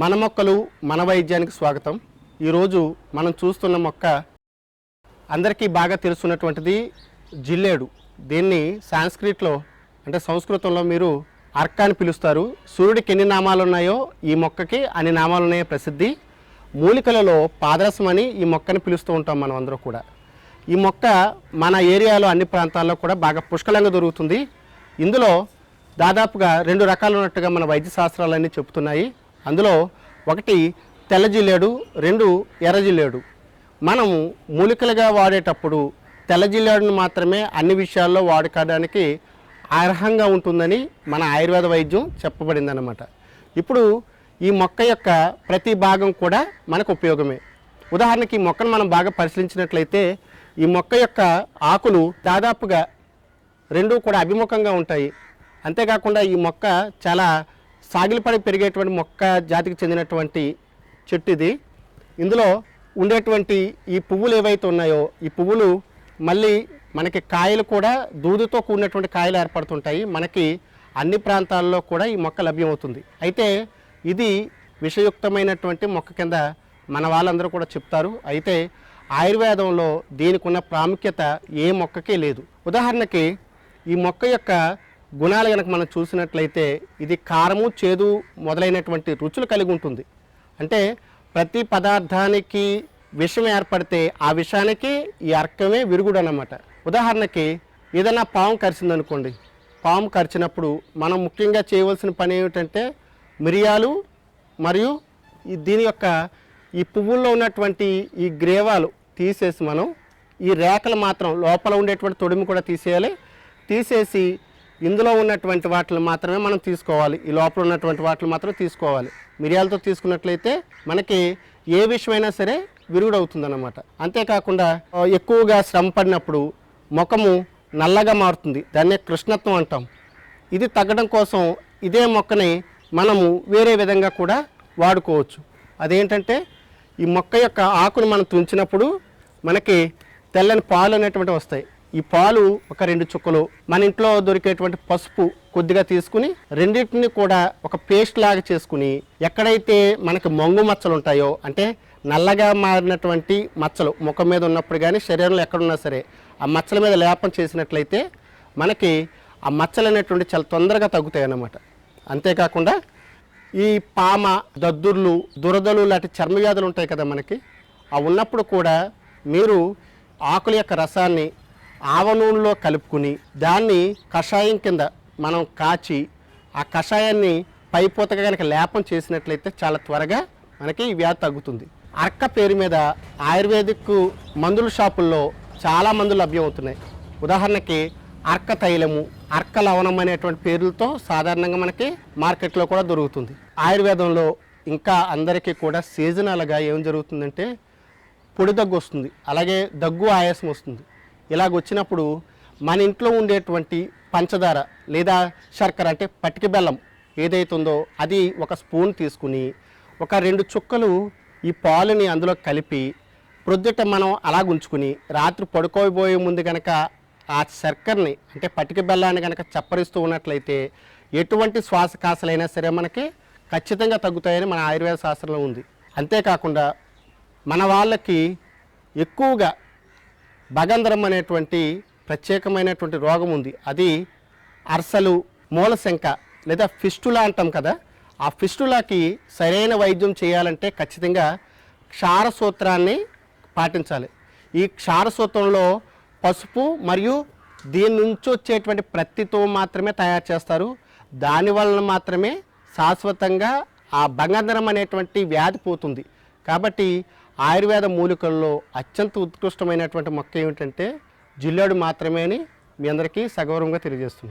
మన మొక్కలు మన వైద్యానికి స్వాగతం. ఈరోజు మనం చూస్తున్న మొక్క అందరికీ బాగా తెలుసున్నటువంటిది జిల్లేడు. దీన్ని సాంస్క్రిట్లో అంటే సంస్కృతంలో మీరు అర్క అని పిలుస్తారు. సూర్యుడికి ఎన్ని నామాలు ఉన్నాయో ఈ మొక్కకి అన్ని నామాలు ఉన్నాయో ప్రసిద్ధి. మూలికలలో పాదరసం అని ఈ మొక్కని పిలుస్తూ ఉంటాం మనం అందరూ కూడా. ఈ మొక్క మన ఏరియాలో అన్ని ప్రాంతాల్లో కూడా బాగా పుష్కలంగా దొరుకుతుంది. ఇందులో దాదాపుగా రెండు రకాలు ఉన్నట్టుగా మన వైద్య శాస్త్రాలన్నీ చెబుతున్నాయి. అందులో ఒకటి తెల్ల జిల్లేడు రెండు ఎర్ర జిల్లేడు. మనము మూలికలుగా వాడేటప్పుడు తెల్ల జిల్లేడును మాత్రమే అన్ని విషయాల్లో వాడుకోవడానికి అర్హంగా ఉంటుందని మన ఆయుర్వేద వైద్యం చెప్పబడిందన్నమాట. ఇప్పుడు ఈ మొక్క యొక్క ప్రతి భాగం కూడా మనకు ఉపయోగమే. ఉదాహరణకి ఈ మొక్కను మనం బాగా పరిశీలించినట్లయితే ఈ మొక్క యొక్క ఆకులు దాదాపుగా రెండూ కూడా అభిముఖంగా ఉంటాయి. అంతేకాకుండా ఈ మొక్క చాలా సాగిలిపడి పెరిగేటువంటి మొక్క జాతికి చెందినటువంటి చెట్టు ఇది ఇందులో ఉండేటువంటి ఈ పువ్వులు ఏవైతే ఉన్నాయో ఈ పువ్వులు మళ్ళీ మనకి కాయలు కూడా దూదుతో కూడినటువంటి కాయలు ఏర్పడుతుంటాయి. మనకి అన్ని ప్రాంతాల్లో కూడా ఈ మొక్క లభ్యమవుతుంది. అయితే ఇది విషయుక్తమైనటువంటి మొక్క కింద మన వాళ్ళందరూ కూడా చెప్తారు. అయితే ఆయుర్వేదంలో దీనికి ఉన్న ప్రాముఖ్యత ఏ మొక్కకే లేదు. ఉదాహరణకి ఈ మొక్క యొక్క గుణాలు కనుక మనం చూసినట్లయితే ఇది కారము చేదు మొదలైనటువంటి రుచులు కలిగి ఉంటుంది. అంటే ప్రతి పదార్థానికి విషం ఏర్పడితే ఆ విషానికి ఈ అర్కమే విరుగుడు అన్నమాట ఉదాహరణకి ఏదైనా పాము కరిచిందనుకోండి పాము కరిచినప్పుడు మనం ముఖ్యంగా చేయవలసిన పని ఏమిటంటే మిరియాలు మరియు దీని యొక్క ఈ పువ్వుల్లో ఉన్నటువంటి ఈ గ్రేవాలు తీసేసి మనం ఈ రేఖలు మాత్రం లోపల ఉండేటువంటి తొడిమి కూడా తీసేయాలి. తీసేసి ఇందులో ఉన్నటువంటి వాటిని మాత్రమే మనం తీసుకోవాలి. ఈ లోపల ఉన్నటువంటి వాటిని మాత్రం తీసుకోవాలి. మిరియాలతో తీసుకున్నట్లయితే మనకి ఏ విషయమైనా సరే విరుగుడవుతుందన్నమాట. అంతేకాకుండా ఎక్కువగా శ్రమ పడినప్పుడు ముఖము నల్లగా మారుతుంది. దాన్నే కృష్ణత్వం అంటాం. ఇది తగ్గడం కోసం ఇదే మొక్కని మనము వేరే విధంగా కూడా వాడుకోవచ్చు. అదేంటంటే ఈ మొక్క యొక్క ఆకును మనం తుంచినప్పుడు మనకి తెల్లని పాలు అనేటువంటివి వస్తాయి. ఈ పాలు ఒక రెండు చుక్కలు. మన ఇంట్లో దొరికేటువంటి పసుపు కొద్దిగా తీసుకుని రెండింటిని కూడా ఒక పేస్ట్ లాగా చేసుకుని ఎక్కడైతే మనకి మొంగు మచ్చలు ఉంటాయో అంటే నల్లగా మారినటువంటి మచ్చలు ముఖం మీద ఉన్నప్పుడు కానీ శరీరంలో ఎక్కడున్నా సరే ఆ మచ్చల మీద లేపం చేసినట్లయితే మనకి ఆ మచ్చలు అనేటువంటి చాలా తొందరగా తగ్గుతాయి అన్నమాట అంతేకాకుండా ఈ పామ దద్దుర్లు దురదలు లాంటి చర్మ వ్యాధులు ఉంటాయి కదా మనకి ఆ ఉన్నప్పుడు కూడా మీరు ఆకుల యొక్క రసాన్ని ఆవ నూనెలో కలుపుకుని దాన్ని కషాయం కింద మనం కాచి ఆ కషాయాన్ని పైపోతగా కనుక లేపం చేసినట్లయితే చాలా త్వరగా మనకి ఈ వ్యాధి తగ్గుతుంది. అర్క పేరు మీద ఆయుర్వేదిక్ మందుల షాపుల్లో చాలా మందులు లభ్యమవుతున్నాయి. ఉదాహరణకి అర్క తైలము అర్క లవణం అనేటువంటి పేర్లతో సాధారణంగా మనకి మార్కెట్లో కూడా దొరుకుతుంది. ఆయుర్వేదంలో ఇంకా అందరికీ కూడా సీజనల్గా ఏం జరుగుతుందంటే పొడి దగ్గు వస్తుంది. అలాగే దగ్గు ఆయాసం వస్తుంది. ఇలాగ వచ్చినప్పుడు మన ఇంట్లో ఉండేటువంటి పంచదార లేదా శర్కర అంటే పటిక బెల్లం ఏదైతే ఉందో అది ఒక స్పూన్ తీసుకుని ఒక రెండు చుక్కలు ఈ పాలుని అందులో కలిపి ప్రొద్దుట మనం అలా ఉంచుకుని రాత్రి పడుకోబోయే ముందు కనుక ఆ శర్కరని అంటే పటిక బెల్లాన్ని కనుక చప్పరిస్తూ ఉన్నట్లయితే ఎటువంటి శ్వాసకాసలైనా సరే మనకి ఖచ్చితంగా తగ్గుతాయని మన ఆయుర్వేద శాస్త్రంలో ఉంది. అంతేకాకుండా మన వాళ్ళకి ఎక్కువగా భగంధరం అనేటువంటి ప్రత్యేకమైనటువంటి రోగం ఉంది. అది అర్సలు మూలశంక లేదా ఫిస్టులా అంటాం కదా. ఆ ఫిస్టులాకి సరైన వైద్యం చేయాలంటే ఖచ్చితంగా క్షారసూత్రాన్ని పాటించాలి. ఈ క్షారసూత్రంలో పసుపు మరియు దీని నుంచి వచ్చేటువంటి ప్రత్తితో మాత్రమే తయారు చేస్తారు. దానివలన మాత్రమే శాశ్వతంగా ఆ భంగంధరం అనేటువంటి వ్యాధి పోతుంది. కాబట్టి ఆయుర్వేద మూలికల్లో అత్యంత ఉత్కృష్టమైనటువంటి మొక్క ఏమిటంటే జిల్లేడు మాత్రమే అని మీ అందరికీ సగౌరవంగా తెలియజేస్తున్నాను.